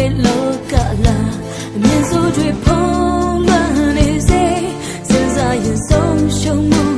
တွေလောကလာအမြင်ဆိုးတွေဖုံးလွှမ်းနေစေစဉ်းစားရင်ဆုံးရှုံးမှု